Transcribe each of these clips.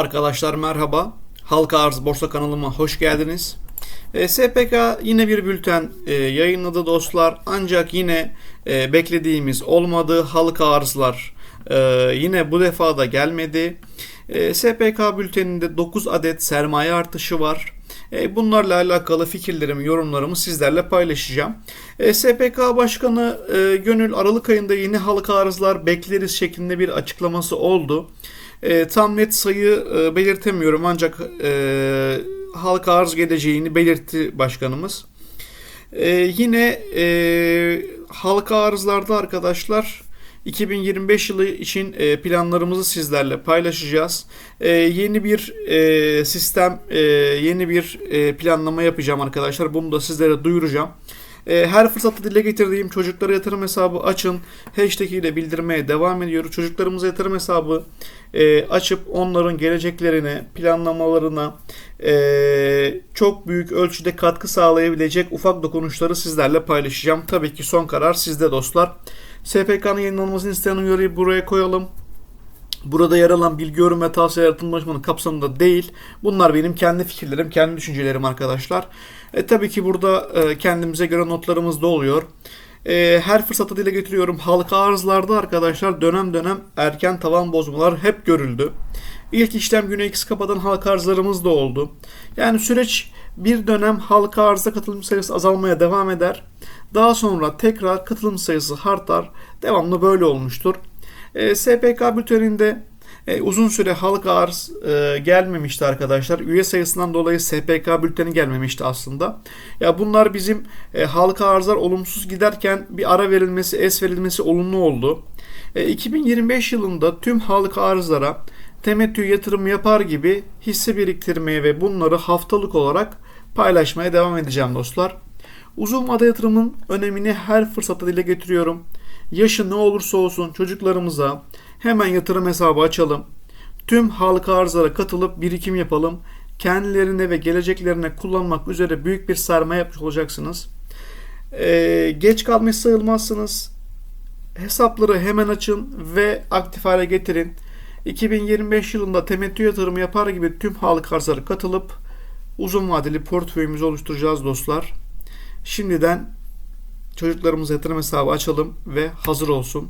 Arkadaşlar merhaba. Halka Arz Borsa kanalıma hoş geldiniz. E, SPK yine bir bülten e, yayınladı dostlar. Ancak yine e, beklediğimiz olmadı. Halka arzlar e, yine bu defa da gelmedi. E, SPK bülteninde 9 adet sermaye artışı var. E, Bunlarla alakalı fikirlerimi, yorumlarımı sizlerle paylaşacağım. E, SPK Başkanı e, Gönül Aralık ayında yeni halka arzlar bekleriz şeklinde bir açıklaması oldu. E, tam net sayı e, belirtemiyorum ancak e, halka arz geleceğini belirtti başkanımız. E, yine e, halka arzlarda arkadaşlar 2025 yılı için e, planlarımızı sizlerle paylaşacağız. E, yeni bir e, sistem, yeni bir planlama yapacağım arkadaşlar. Bunu da sizlere duyuracağım. E, Her fırsatta dile getirdiğim çocuklara yatırım hesabı açın. Hashtag ile bildirmeye devam ediyoruz. Çocuklarımıza yatırım hesabı e, açıp onların geleceklerine, planlamalarına e, çok büyük ölçüde katkı sağlayabilecek ufak dokunuşları sizlerle paylaşacağım. Tabii ki son karar sizde dostlar. SPK'nın yayınlanmasını isteyen uyarıyı buraya koyalım. Burada yer alan bilgi yorum ve tavsiye yaratım danışmanı kapsamında değil. Bunlar benim kendi fikirlerim, kendi düşüncelerim arkadaşlar. E, tabii ki burada e, kendimize göre notlarımız da oluyor. E, her fırsatta dile getiriyorum. Halka arzlarda arkadaşlar dönem dönem erken tavan bozmalar hep görüldü. İlk işlem güne X kapatan halka arzlarımız da oldu. Yani süreç bir dönem halka arıza katılım sayısı azalmaya devam eder. Daha sonra tekrar katılım sayısı artar. Devamlı böyle olmuştur. E, SPK bülteninde e, uzun süre halka arz e, gelmemişti arkadaşlar. Üye sayısından dolayı SPK bülteni gelmemişti aslında. Ya bunlar bizim e, halka arzlar olumsuz giderken bir ara verilmesi, es verilmesi olumlu oldu. E, 2025 yılında tüm halka arzlara temettü yatırım yapar gibi hisse biriktirmeye ve bunları haftalık olarak paylaşmaya devam edeceğim dostlar. Uzun vade yatırımın önemini her fırsatta dile getiriyorum. Yaşı ne olursa olsun çocuklarımıza hemen yatırım hesabı açalım. Tüm halka arzlara katılıp birikim yapalım. Kendilerine ve geleceklerine kullanmak üzere büyük bir sermaye yapmış olacaksınız. Ee, geç kalmış sayılmazsınız. Hesapları hemen açın ve aktif hale getirin. 2025 yılında temettü yatırımı yapar gibi tüm halka arzlara katılıp uzun vadeli portföyümüzü oluşturacağız dostlar. Şimdiden çocuklarımıza yatırım hesabı açalım ve hazır olsun.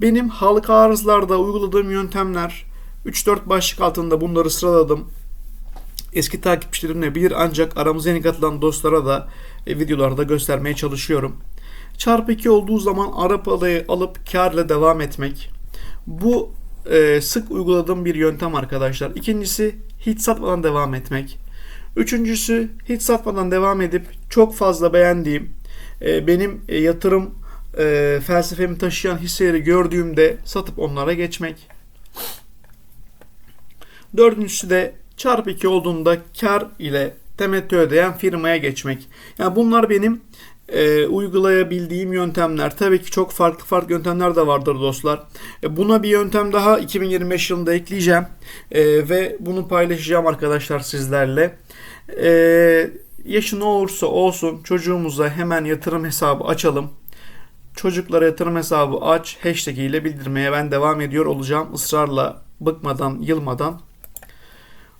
Benim halka arzlarda uyguladığım yöntemler 3-4 başlık altında bunları sıraladım. Eski takipçilerim ne bilir ancak aramıza yeni katılan dostlara da e, videolarda göstermeye çalışıyorum. Çarpı 2 olduğu zaman Arap adayı alıp karla devam etmek. Bu e, sık uyguladığım bir yöntem arkadaşlar. İkincisi hiç satmadan devam etmek. Üçüncüsü hiç satmadan devam edip çok fazla beğendiğim e, benim e, yatırım e, felsefemi taşıyan hisseleri gördüğümde satıp onlara geçmek. Dördüncüsü de çarpı 2 olduğunda kar ile temettü ödeyen firmaya geçmek. Yani bunlar benim e, uygulayabildiğim yöntemler. Tabii ki çok farklı farklı yöntemler de vardır dostlar. E, buna bir yöntem daha 2025 yılında ekleyeceğim e, ve bunu paylaşacağım arkadaşlar sizlerle. E, yaşı ne olursa olsun çocuğumuza hemen yatırım hesabı açalım. Çocuklara yatırım hesabı aç hashtag ile bildirmeye ben devam ediyor olacağım ısrarla bıkmadan yılmadan.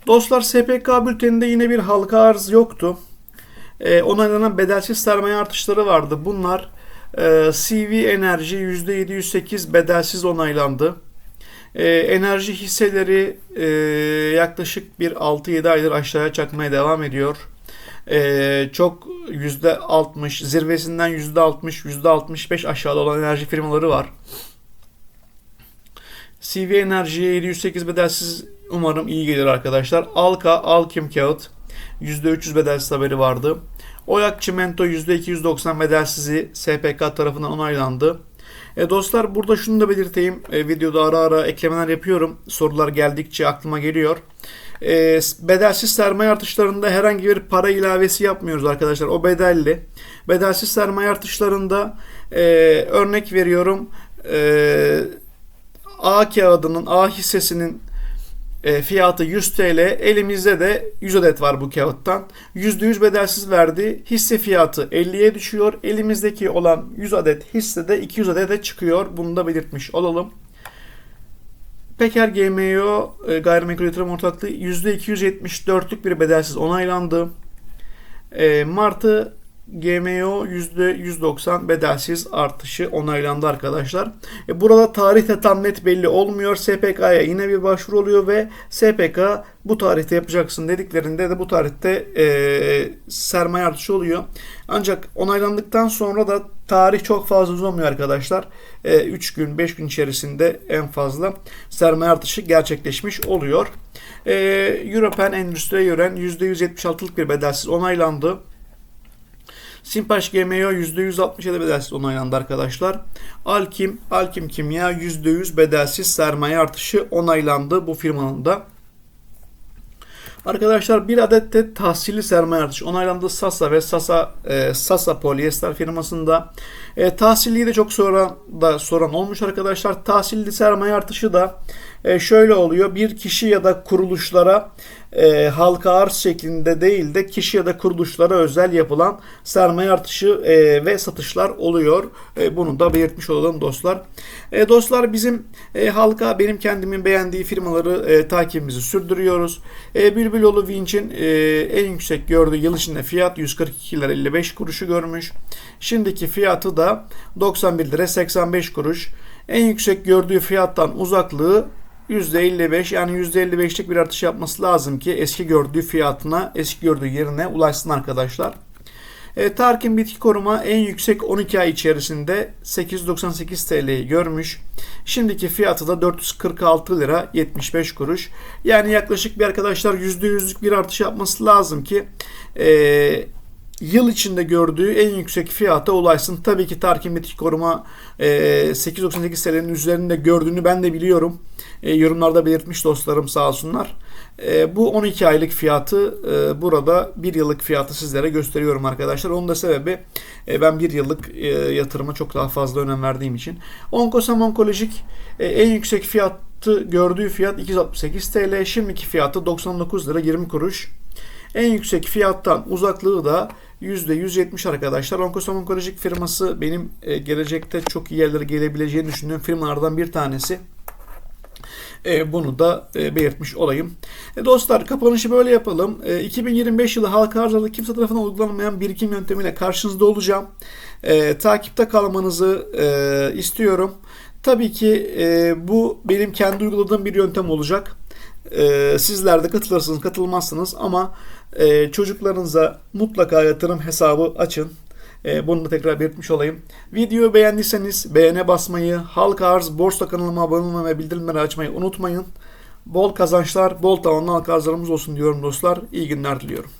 Dostlar SPK bülteninde yine bir halka arz yoktu. E, onaylanan bedelsiz sermaye artışları vardı. Bunlar e, CV Enerji %708 bedelsiz onaylandı. E, enerji hisseleri e, yaklaşık bir 6-7 aydır aşağıya çakmaya devam ediyor. E, çok %60 zirvesinden %60 %65 aşağıda olan enerji firmaları var. CV Enerji'ye 708 bedelsiz umarım iyi gelir arkadaşlar. Alka, Alkim Kağıt %300 bedelsiz haberi vardı. Oyak Çimento %290 bedelsizi SPK tarafından onaylandı. E dostlar burada şunu da belirteyim. E, videoda ara ara eklemeler yapıyorum. Sorular geldikçe aklıma geliyor. E, bedelsiz sermaye artışlarında herhangi bir para ilavesi yapmıyoruz arkadaşlar. O bedelli. Bedelsiz sermaye artışlarında e, örnek veriyorum. E, A kağıdının A hissesinin e, fiyatı 100 TL. Elimizde de 100 adet var bu kağıttan. %100 bedelsiz verdi. Hisse fiyatı 50'ye düşüyor. Elimizdeki olan 100 adet hisse de 200 adete çıkıyor. Bunu da belirtmiş olalım. Peker GMO e, gayrimenkul yatırım ortaklığı %274'lük bir bedelsiz onaylandı. E, Martı GMO %190 bedelsiz artışı onaylandı arkadaşlar. E, burada tarihte tam net belli olmuyor. SPK'ya yine bir başvuru oluyor ve SPK bu tarihte yapacaksın dediklerinde de bu tarihte e, sermaye artışı oluyor. Ancak onaylandıktan sonra da tarih çok fazla uzamıyor arkadaşlar. E, 3 gün 5 gün içerisinde en fazla sermaye artışı gerçekleşmiş oluyor. E, European Endüstriye gören %176'lık bir bedelsiz onaylandı. Simpaş GMO %167 bedelsiz onaylandı arkadaşlar. Alkim, Alkim Kimya %100 bedelsiz sermaye artışı onaylandı bu firmanın da. Arkadaşlar bir adet de tahsilli sermaye artışı onaylandı Sasa ve Sasa e, Sasa polyester firmasında. E, tahsilliyi de çok soran da soran olmuş arkadaşlar. Tahsilli sermaye artışı da e, şöyle oluyor. Bir kişi ya da kuruluşlara e, halka arz şeklinde değil de kişi ya da kuruluşlara özel yapılan sermaye artışı e, ve satışlar oluyor. E, bunu da belirtmiş olalım dostlar. E, dostlar bizim e, halka benim kendimin beğendiği firmaları e, takibimizi sürdürüyoruz. E, Bülbüloğlu Vinç'in e, en yüksek gördüğü yıl içinde fiyat 142 lira 55 kuruşu görmüş. Şimdiki fiyatı da 91 lira 85 kuruş. En yüksek gördüğü fiyattan uzaklığı %55 yani %55'lik bir artış yapması lazım ki eski gördüğü fiyatına, eski gördüğü yerine ulaşsın arkadaşlar. E, Tarkin bitki koruma en yüksek 12 ay içerisinde 898 TL'yi görmüş. Şimdiki fiyatı da 446 lira 75 kuruş. Yani yaklaşık bir arkadaşlar %100'lük bir artış yapması lazım ki e, yıl içinde gördüğü en yüksek fiyata ulaşsın. Tabii ki Tarkin bitki koruma e, 898 TL'nin üzerinde gördüğünü ben de biliyorum. E, yorumlarda belirtmiş dostlarım sağ olsunlar. E, bu 12 aylık fiyatı e, burada 1 yıllık fiyatı sizlere gösteriyorum arkadaşlar. Onun da sebebi e, ben 1 yıllık e, yatırıma çok daha fazla önem verdiğim için. Onkosam Onkolojik e, en yüksek fiyatı gördüğü fiyat 268 TL. Şimdiki fiyatı 99 lira 20 kuruş. En yüksek fiyattan uzaklığı da %170 arkadaşlar. Onkosam Onkolojik firması benim e, gelecekte çok iyi yerlere gelebileceğini düşündüğüm firmalardan bir tanesi. E, bunu da e, belirtmiş olayım. Dostlar kapanışı böyle yapalım. E, 2025 yılı halka arzlarda kimse tarafından uygulanmayan birikim yöntemiyle karşınızda olacağım. Takipte kalmanızı istiyorum. Tabii ki bu benim kendi uyguladığım bir yöntem olacak. E, sizler de katılırsınız katılmazsınız ama e, çocuklarınıza mutlaka yatırım hesabı açın. E, bunu da tekrar belirtmiş olayım. Videoyu beğendiyseniz beğene basmayı, Halka Arz Borsa kanalıma abone olmayı ve bildirimleri açmayı unutmayın. Bol kazançlar, bol tavanlı halka arzlarımız olsun diyorum dostlar. İyi günler diliyorum.